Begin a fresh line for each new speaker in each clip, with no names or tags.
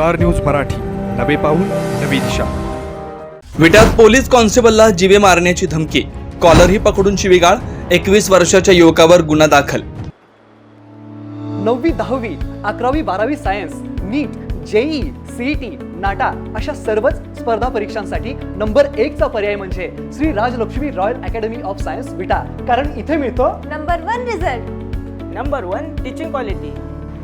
Star news Marathi. नवे पाऊल नवी दिशा.
विट्यात पोलीस कॉन्स्टेबलला जीवे मारण्याची धमकी. कॉलरही पकडून शिवीगाळ एकवीस वर्षाच्या युवकावर गुन्हा दाखल.
नववी दहावी अकरावी बारावी science NEET JEE CET NATA अशा सर्वच स्पर्धा परीक्षांसाठी नंबर एकचा पर्याय म्हणजे Shri Rajlakshmi royal academy of science Vita. कारण इथे मिळतो
number one result.
Number one teaching quality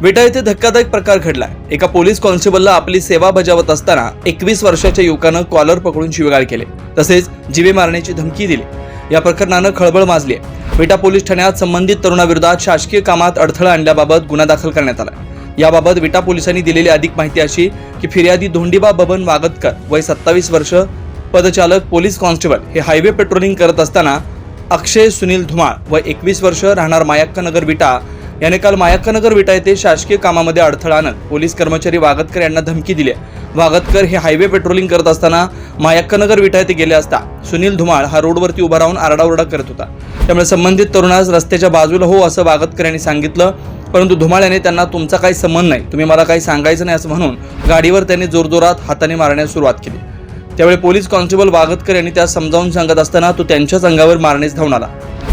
विटा येथे धक्कादायक प्रकार घडलाय. एका पोलीस कॉन्स्टेबलला आपली सेवा बजावत असताना एकवीस वर्षाच्या युवकानं कॉलर पकडून शिवगाळ केले. तसेच जीवे मारण्याची धमकी दिली. या प्रकरणानं खळबळ माजली आहे. विटा पोलीस ठाण्यात संबंधित तरुणाविरोधात शासकीय कामात अडथळा आणल्याबाबत गुन्हा दाखल करण्यात आला. याबाबत विटा पोलिसांनी दिलेली अधिक माहिती अशी की फिर्यादी धोंडीबा बबन वागतकर वय सत्तावीस वर्ष पदचालक पोलीस कॉन्स्टेबल हे हायवे पेट्रोलिंग करत असताना अक्षय सुनील धुमाळ व एकवीस वर्ष राहणार मायाक्कानगर विटा याने काल मायाक्कानगर विटा येथे शासकीय कामामध्ये अडथळा आणत पोलीस कर्मचारी वागतकर यांना धमकी दिली वागतकर हे हायवे पेट्रोलिंग करत असताना मायाक्कानगर विटा येथे गेले असता सुनील धुमाळ हा रोडवरती उभा राहून आरडाओरडा करत होता. त्यामुळे संबंधित तरुणास रस्त्याच्या बाजूला हो असं वागतकर यांनी सांगितलं. परंतु धुमाळ याने त्यांना तुमचा काही संबंध नाही. तुम्ही मला काही सांगायचं नाही असं म्हणून गाडीवर त्यांनी जोरजोरात हाताने मारण्यास सुरुवात केली. त्यावेळी पोलीस कॉन्स्टेबल वागतकर यांनी त्यास समजावून सांगत असताना तो त्यांच्याच अंगावर मारण्यास धावून आला.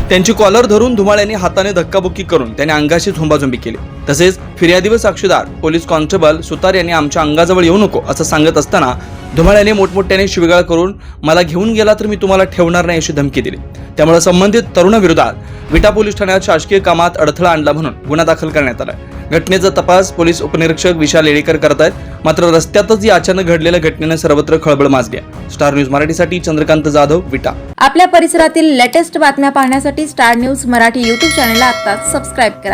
त्यांची कॉलर धरून धुमाळ्यांनी हाताने धक्काबुक्की करून त्याने अंगाशी झोंबाझोंबी केली. तसेच फिर्यादी व साक्षीदार पोलीस कॉन्स्टेबल सुतार यांनी आमच्या अंगाजवळ येऊ नको असं सांगत असताना धुमाळ्याने मोठमोठ्याने शिवीगाळ करून मला घेऊन गेला तर मी तुम्हाला ठेवणार नाही अशी धमकी दिली. त्यामुळे संबंधित तरुणाविरोधात विटा पोलीस ठाण्यात शासकीय कामात अडथळा आणला म्हणून गुन्हा दाखल करण्यात आला. घटनेचा तपास पोलीस उपनिरीक्षक विशाल येळेकर करत आहेत. मात्र रस्त्यातच या अचानक घडलेल्या घटनेनं सर्वत्र खळबळ माजली स्टार न्यूज मराठीसाठी चंद्रकांत जाधव विटा.
आपल्या परिसरातील लेटेस्ट बातम्या पाहण्यासाठी स्टार न्यूज मराठी यूट्यूब चॅनलला आता सबस्क्राईब करा.